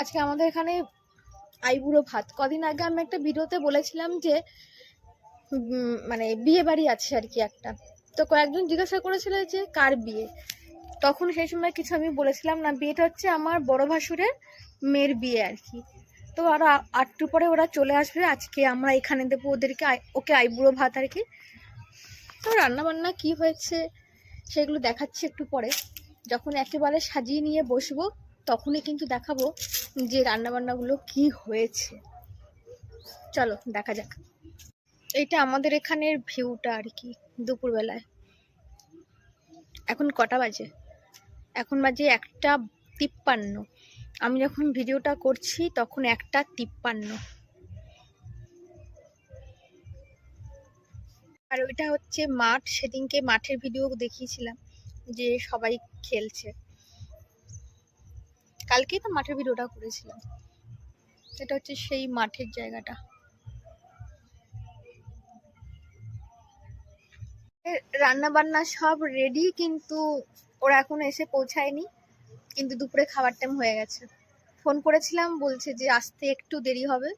আজকে আমাদের এখানে আইবুড়ো ভাত। কদিন আগে আমি একটা ভিডিওতে বলেছিলাম যে মানে বিয়ে বাড়ি আছে আর কি একটা। তো কয়েকজন জিজ্ঞাসা করেছিল যে, কার বিয়ে? তখন সেই সময় কিছু আমি বলেছিলাম না, বিয়েটা হচ্ছে আমার বড় ভাসুরের মেয়ের বিয়ে আর কি। তো আর আটটু পরে ওরা চলে আসবে, আজকে আমরা এখানে দেবো ওদেরকে ওকে আইবুড়ো ভাত আর কি। তো রান্না বান্না কি হয়েছে সেগুলো দেখাচ্ছি একটু পরে। যখন একেবারে সাজিয়ে নিয়ে বসবো তখনই কিন্তু দেখাবো যে রান্নাবান্নাগুলো কি হয়েছে। চলো, দেখা যাক। এইটা আমাদের এখানের ভিউটা আর কি, দুপুরবেলায়। এখন কটা বাজে? এখন বাজে একটা তিপ্পান্ন। আমি যখন ভিডিওটা করছি, তখন একটা তিপ্পান্ন। আর ওইটা হচ্ছে মাঠ, সেদিনকে মাঠের ভিডিও দেখিয়েছিলাম যে সবাই খেলছে। কালকেই তো মাঠের ভিডিওটা করেছিলাম। এটা হচ্ছে সেই মাঠের জায়গাটা। রান্না বান্না সব রেডি কিন্তু ওরা এখনও এসে পৌঁছায়নি। কিন্তু দুপুরে খাবার টাইম হয়ে গেছে। ফোন করেছিলাম, বলছে যে আসতে একটু দেরি হবে।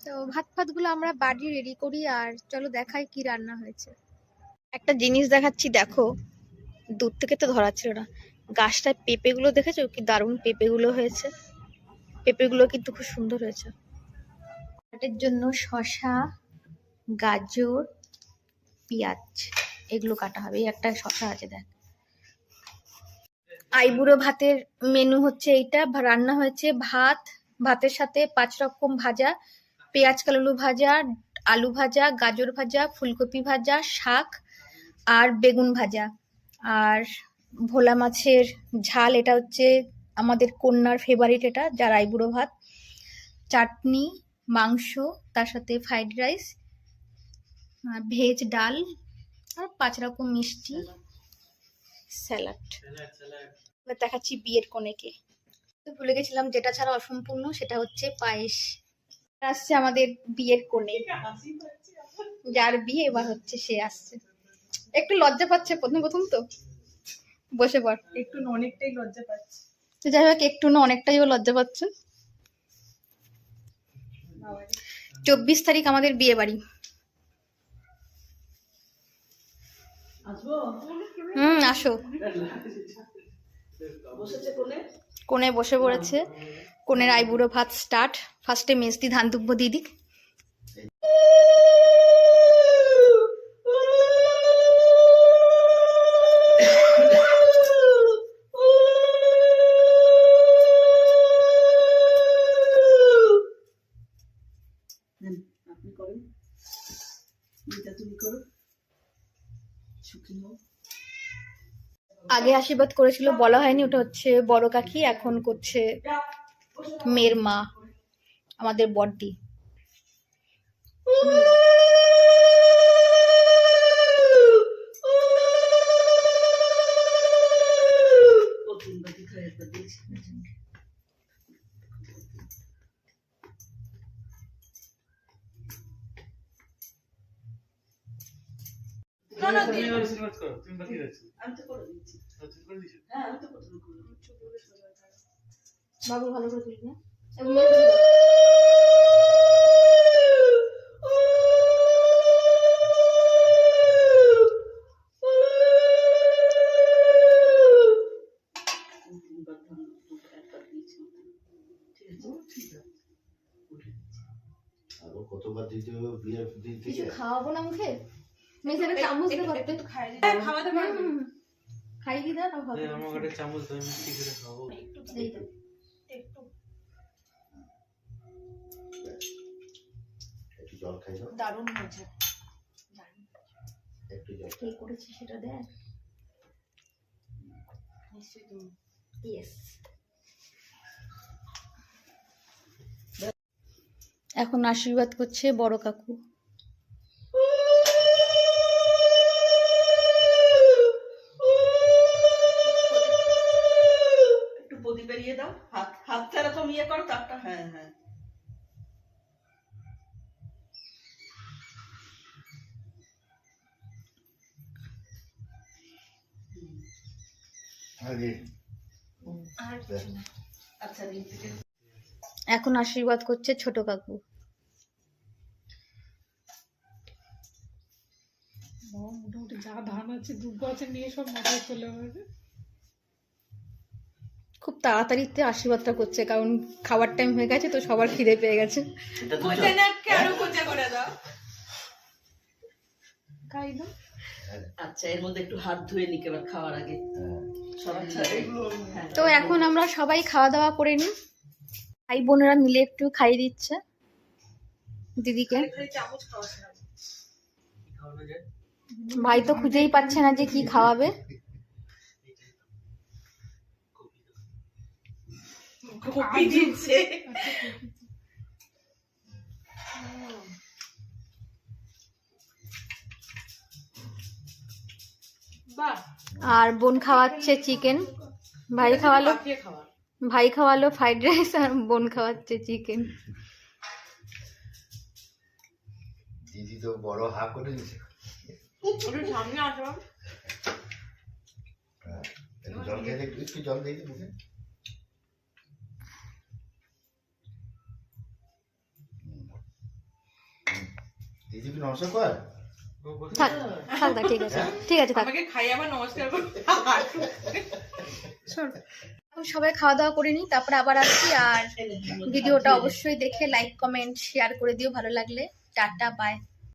তো ভাত ফাতগুলো আমরা বাড়ি রেডি করি, আর চলো দেখাই কি রান্না হয়েছে। একটা জিনিস দেখাচ্ছি, দেখো। দূর থেকে তো ধরাচ্ছিল না। গাছটায় পেঁপেগুলো দেখেছ? কি দারুণ পেঁপেগুলো হয়েছে। পেঁপেগুলো কিন্তু খুব সুন্দর হয়েছে। এটার জন্য শসা, গাজর, পেঁয়াজ, এগুলো কাটা হবে। একটা শসা আছে, দেখ। আইবুড়ো ভাতের মেনু হচ্ছে এইটা। রান্না হয়েছে ভাত, ভাতের সাথে পাঁচ রকম ভাজা। পেঁয়াজ, কালুলু ভাজা, আলু ভাজা, গাজর ভাজা, ফুলকপি ভাজা, শাক আর বেগুন ভাজা। আর ভোলা মাছের ঝাল, এটা হচ্ছে আমাদের কন্যার ফেভারিট এটা যা আইবুড়ো ভাত। চাটনি, মাংস, তার সাথে ফ্রাইড রাইস ভেজ ডাল, আর পাঁচ রকম মিষ্টি। স্যালাড এবার দেখাচ্ছি বিয়ের কনেকে তো ভুলে গেছিলাম যেটা ছাড়া অসম্পূর্ণ, সেটা হচ্ছে পায়েস। আসছে আমাদের বিয়ের কোণে। যার বিয়ে এবার হচ্ছে সে আসছে। একটু লজ্জা পাচ্ছে প্রথম প্রথম তো। বসে পড়। একটু অনেকটাই লজ্জা পাচ্ছি। তো যাই হোক একটু না অনেকটাই ও লজ্জা পাচ্ছে। চব্বিশ তারিখ আমাদের বিয়ে বাড়ি। হুম আসো। কোনে? বসে পড়েছে। কোণের আইবুড়ো ভাত স্টার্ট ফার্স্টে মেজদি ধান দুব্ব দিয়ে তুমি করো। সুখী হও। আগে আশীর্বাদ করেছিল বলা হয়নি ওটা হচ্ছে বড় কাকি এখন করছে মেয়ের মা আমাদের বড়দি প্রথম বাকি খাই একবার দিয়েছি না না তুমি দিয়ে এবার করো তুমি বাকি রয়েছো আমি তো করে দিচ্ছি। তুমি করে দিয়েছ। হ্যাঁ আমি তো বাবু ভালো করে তুলবি দিচ্ছি। আরও কতবার দিতে হবে বিয়ের দিন থেকে কিছু খাওয়াবো না মুখে? মেয়েছেলে চামচ দিয়ে করতে খাওয়াতে পারবে। খাই কি দাও হবে। আমাকে একটা চামচ দাও আমি করে খাব। এই তো। একটু। জল খাই দাও। দারুণ মজা। একটু জল কে করেছে সেটা দেখ। নিশ্চয়ই তুমি। ইয়েস। এখন আশীর্বাদ করছে বড় কাকু। দাও হাত হাতটা এরকম ইয়ে করো তারটা হ্যাঁ হ্যাঁ। আচ্ছা এখন আশীর্বাদ করছে ছোট কাকু। মোটামুটি যা ধান আছে দু বছর নিয়ে সব মাথায় চলে যাবে খুব তাড়াতাড়িতে আশীর্বাদটা করছে কারণ খাবার টাইম হয়ে গেছে তো সবার খিদে পেয়ে গেছে। না আচ্ছা এর মধ্যে একটু হাত ধুয়ে নিক এবার খাওয়ার আগে। হ্যাঁ। হ্যাঁ তো এখন আমরা সবাই খাওয়া দাওয়া করে নিই। ভাই বোনেরা মিলে একটু খাইয়ে দিচ্ছে। দিদিকে। ভাই তো খুঁজেই পাচ্ছে না যে কি খাওয়াবে। কপি দিচ্ছে আর বোন খাওয়াচ্ছে চিকেন ভাই খাওয়ালো? ভাই খাওয়ালো ফ্রাইড রাইস আর বোন খাওয়াচ্ছে চিকেন দিদি তো বড় হা করে দিছে সামনে আসো। হ্যাঁ। একটু জল খেয়ে একটু একটু জল দিয়ে দিই মুখে কি নমস্কার কর। থাক থাক না ঠিক আছে। ঠিক আছে থাক। আমাকে খাই আবার নমস্কার করো। এখন সবাই খাওয়া দাওয়া করে নি তারপরে আবার আসছি আর ভিডিওটা অবশ্যই দেখে লাইক কমেন্ট শেয়ার করে দিও ভালো লাগলে। Tata bye